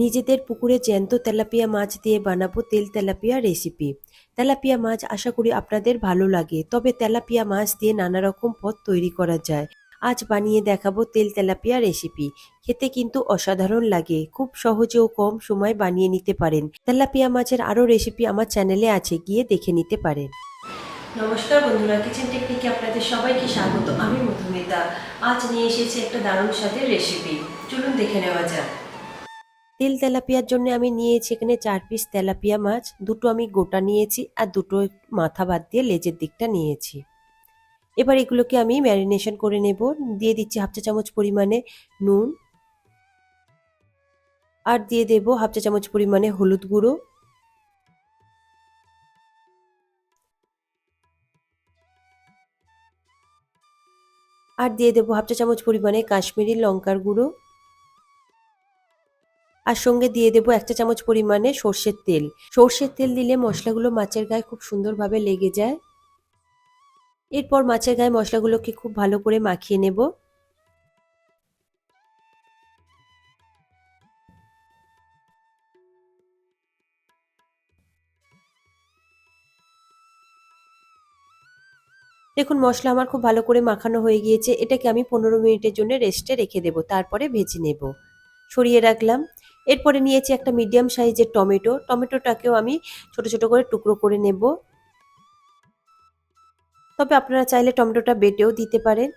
নিজেদের পুকুরে জ্যান্ত তেলাপিয়া মাছ দিয়ে বানাবো তেল তেলাপিয়া রেসিপি তেলাপিয়া মাছ আশা করি আপনাদের ভালো লাগে, তবে তেলাপিয়া মাছ দিয়ে নানা রকম পদ তৈরি করা যায়। আজ বানিয়ে দেখাবো তেল তেলাপিয়া রেসিপি খেতে কিন্তু অসাধারণ লাগে, খুব সহজে ও কম সময় বানিয়ে নিতে পারেন। তেলাপিয়া মাছের আরও রেসিপি আমার চ্যানেলে আছে, গিয়ে দেখে নিতে পারেন। নমস্কার বন্ধুরা কিচেন টেকনিকে আপনাদের সবাইকে স্বাগত। আমি মধুমিতা। আজ নিয়ে এসেছি একটা দারুণ স্বাদের রেসিপি চলুন দেখে নেওয়া যাক। তেল তেলাপিয়ার জন্য আমি নিয়েছি এখানে চার পিস তেলাপিয়া মাছ। দুটো আমি গোটা নিয়েছি আর দুটো মাথা বাদ দিয়ে লেজের দিকটা নিয়েছি। এবার এগুলোকে আমি ম্যারিনেশন করে নেব। দিয়ে দিচ্ছি হাফ চা চামচ পরিমাণে নুন। আর দিয়ে দেব হাফ চা চামচ পরিমাণে হলুদ গুঁড়ো। আর দিয়ে দেবো হাফ চা চামচ পরিমাণে কাশ্মীরি লঙ্কার গুঁড়ো। আর সঙ্গে দিয়ে দেবো একটা চামচ পরিমাণে সর্ষের তেল। সর্ষের তেল দিলে মশলাগুলো মাছের গায়ে খুব সুন্দরভাবে লেগে যায়। এরপর মাছের গায়ে মশলাগুলোকে খুব ভালো করে মাখিয়ে নেব। দেখুন, মশলা আমার খুব ভালো করে মাখানো হয়ে গিয়েছে। এটাকে আমি পনেরো মিনিটের জন্য রেস্টে রেখে দেবো, তারপরে ভেজে নেব। সরিয়ে রাখলাম। এরপরে নিয়েছি একটা মিডিয়াম সাইজের টমেটো। টমেটোটাকেও আমি ছোট ছোট করে টুকরো করে নেব। তবে আপনারা চাইলে টমেটোটা বেটেও দিতে পারেন।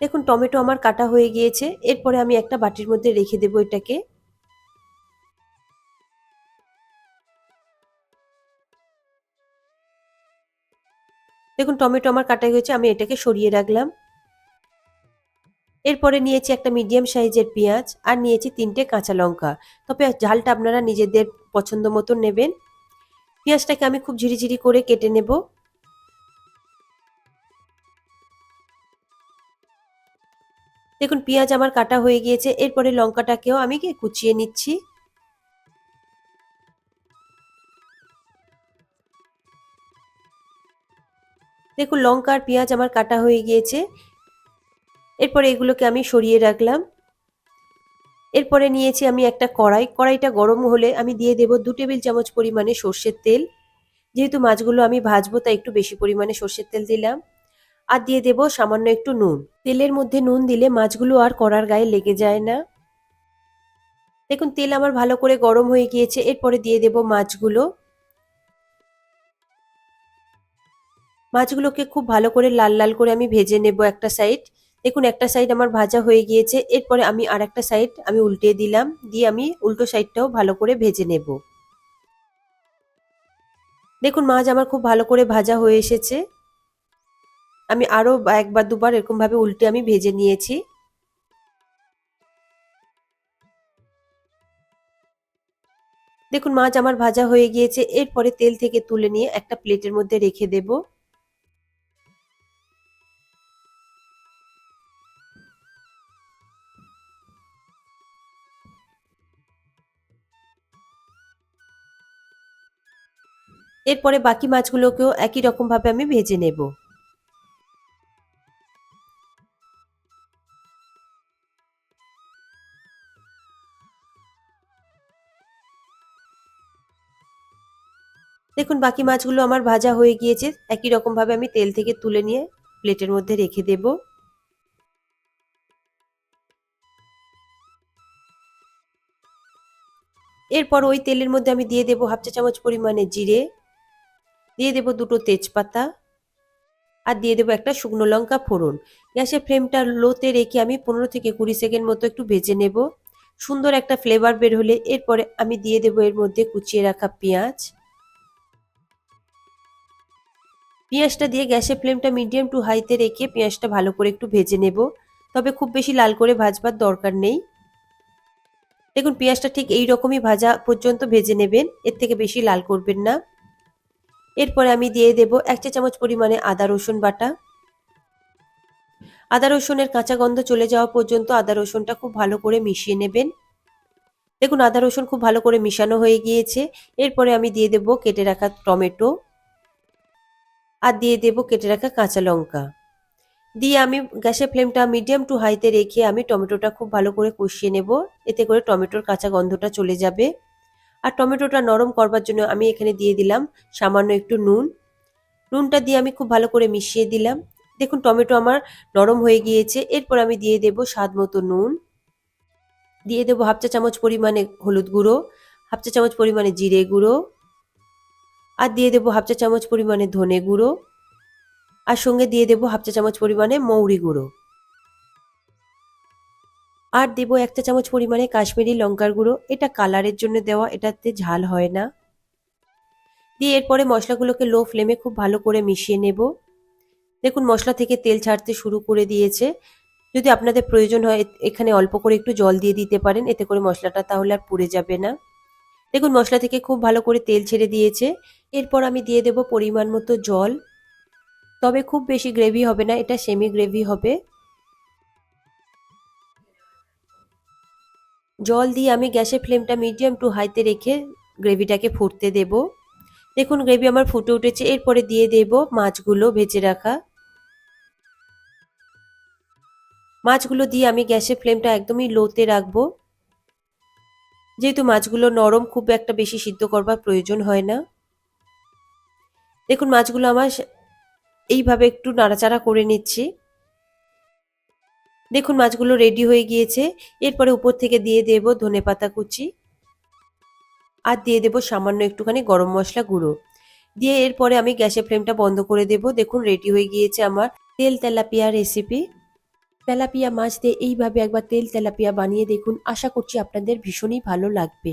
দেখুন, টমেটো আমার কাটা হয়ে গিয়েছে। এরপরে আমি একটা বাটির মধ্যে রেখে দেবো এটাকে। দেখুন, টমেটো আমার কাটা হয়েছে, আমি এটাকে সরিয়ে রাখলাম। এরপরে নিয়েছি একটা মিডিয়াম সাইজের পেঁয়াজ, আর নিয়েছি তিনটে কাঁচা লঙ্কা। তবে ঝালটা আপনারা নিজেদের পছন্দ মতন নেবেন। পেঁয়াজটাকে আমি খুব ঝিরিঝিরি করে কেটে নেব। দেখুন, পেঁয়াজ আমার কাটা হয়ে গিয়েছে, এরপরে লঙ্কাটাকেও আমি কুচিয়ে নিচ্ছি। দেখুন, লঙ্কা আর পেঁয়াজ আমার কাটা হয়ে গিয়েছে। এরপরে এগুলোকে আমি সরিয়ে রাখলাম। এরপরে নিয়েছি আমি একটা কড়াই। কড়াইটা গরম হলে আমি দিয়ে দেব দু টেবিল চামচ পরিমাণে সর্ষের তেল। যেহেতু মাছগুলো আমি ভাজবো, তাই একটু বেশি পরিমাণে সর্ষের তেল দিলাম। আর দিয়ে দেব সামান্য একটু নুন। তেলের মধ্যে নুন দিলে মাছগুলো আর কড়ার গায়ে লেগে যায় না। দেখুন, তেল আমার ভালো করে গরম হয়ে গিয়েছে। এরপরে দিয়ে দেব মাছগুলো। মাছগুলোকে খুব ভালো করে লাল লাল করে আমি ভেজে নেব একটা সাইড দেখুন, একটা সাইড আমার ভাজা হয়ে গিয়েছে। এরপরে আমি আর একটা সাইড আমি উল্টে দিলাম। দিয়ে আমি উল্টো সাইডটাও ভালো করে ভেজে নেব। দেখুন, মাছ আমার খুব ভালো করে ভাজা হয়ে এসেছে। আমি আরও একবার দুবার এরকমভাবে উল্টে আমি ভেজে নিয়েছি। দেখুন, মাছ আমার ভাজা হয়ে গিয়েছে। এরপরে তেল থেকে তুলে নিয়ে একটা প্লেটের মধ্যে রেখে দেবো। এরপরে বাকি মাছগুলোকেও একই রকমভাবে আমি ভেজে নেব। দেখুন, বাকি মাছগুলো আমার ভাজা হয়ে গিয়েছে। একই রকমভাবে আমি তেল থেকে তুলে নিয়ে প্লেটের মধ্যে রেখে দেব। এরপর ওই তেলের মধ্যে আমি দিয়ে দেবো হাফ চা চামচ পরিমাণে জিরে। দিয়ে দেবো দুটো তেজপাতা আর দিয়ে দেবো একটা শুকনো লঙ্কা ফোড়ন। গ্যাসের ফ্লেমটা লোতে রেখে আমি পনেরো থেকে কুড়ি সেকেন্ড মতো একটু ভেজে নেব। সুন্দর একটা ফ্লেভার বের হলে এরপরে আমি দিয়ে দেবো এর মধ্যে কুচিয়ে রাখা পেঁয়াজ। পেঁয়াজটা দিয়ে গ্যাসের ফ্লেমটা মিডিয়াম টু হাইতে রেখে পেঁয়াজটা ভালো করে একটু ভেজে নেব। তবে খুব বেশি লাল করে ভাজবার দরকার নেই। দেখুন, পেঁয়াজটা ঠিক এই রকমই ভাজা পর্যন্ত ভেজে নেবেন, এর থেকে বেশি লাল করবেন না। এরপরে আমি দিয়ে দেব এক চা চামচ পরিমাণে আদা রসুন বাটা। আদা রসুনের কাঁচা গন্ধ চলে যাওয়া পর্যন্ত আদা রসুনটা খুব ভালো করে মিশিয়ে নেবেন। দেখুন, আদা রসুন খুব ভালো করে মিশানো হয়ে গিয়েছে। এরপরে আমি দিয়ে দেব কেটে রাখা টমেটো আর দিয়ে দেব কেটে রাখা কাঁচা লঙ্কা। দিয়ে আমি গ্যাসের ফ্লেমটা মিডিয়াম টু হাইতে রেখে আমি টমেটোটা খুব ভালো করে কষিয়ে নেব। এতে করে টমেটোর কাঁচা গন্ধটা চলে যাবে। আর টমেটোটা নরম করবার জন্য আমি এখানে দিয়ে দিলাম সামান্য একটু নুন। নুনটা দিয়ে আমি খুব ভালো করে মিশিয়ে দিলাম। দেখুন, টমেটো আমার নরম হয়ে গিয়েছে। এরপর আমি দিয়ে দেব স্বাদ মতো নুন। দিয়ে দেবো হাফ চা চামচ পরিমাণে হলুদ গুঁড়ো, হাফ চা চামচ পরিমাণে জিরে গুঁড়ো আর দিয়ে দেবো হাফ চা চামচ পরিমাণে ধনে গুঁড়ো। আর সঙ্গে দিয়ে দেবো হাফ চা চামচ পরিমাণে মৌরি গুঁড়ো। আর দেবো এক চা চামচ পরিমাণে কাশ্মীরি লঙ্কার গুঁড়ো। এটা কালারের জন্য দেওয়া, এটাতে ঝাল হয় না। দিয়ে এরপরে মশলাগুলোকে লো ফ্লেমে খুব ভালো করে মিশিয়ে নেব। দেখুন, মশলা থেকে তেল ছাড়তে শুরু করে দিয়েছে। যদি আপনাদের প্রয়োজন হয়, এখানে অল্প করে একটু জল দিয়ে দিতে পারেন, এতে করে মশলাটা তাহলে আর পুড়ে যাবে না। দেখুন, মশলা থেকে খুব ভালো করে তেল ছেড়ে দিয়েছে। এরপর আমি দিয়ে দেব পরিমাণ মতো জল। তবে খুব বেশি গ্রেভি হবে না, এটা সেমি গ্রেভি হবে। জল দিয়ে আমি গ্যাসের ফ্লেমটা মিডিয়াম টু হাইতে রেখে গ্রেভিটাকে ফুটতে দেব। দেখুন, গ্রেভি আমার ফুটে উঠেছে। এরপরে দিয়ে দেব মাছগুলো ভেজে রাখা। মাছগুলো দিয়ে আমি গ্যাসের ফ্লেমটা একদমই লোতে রাখব। যেহেতু মাছগুলো নরম, খুব একটা বেশি সিদ্ধ করবার প্রয়োজন হয় না। দেখুন, মাছগুলো আমার এইভাবে একটু নাড়াচাড়া করে নিচ্ছি। দেখুন মাছগুলো রেডি হয়ে গিয়েছে। এরপরে উপর থেকে দিয়ে দেব ধনে পাতা কুচি আর দিয়ে দেব সামান্য একটুখানি গরম মশলা গুঁড়ো। দিয়ে এরপরে আমি গ্যাসের ফ্লেমটা বন্ধ করে দেব। দেখুন রেডি হয়ে গিয়েছে আমার তেল তেলাপিয়া রেসিপি তেলাপিয়া মাছ দিয়ে এইভাবে একবার তেল তেলাপিয়া বানিয়ে দেখুন। আশা করছি আপনাদের ভীষণই ভালো লাগবে।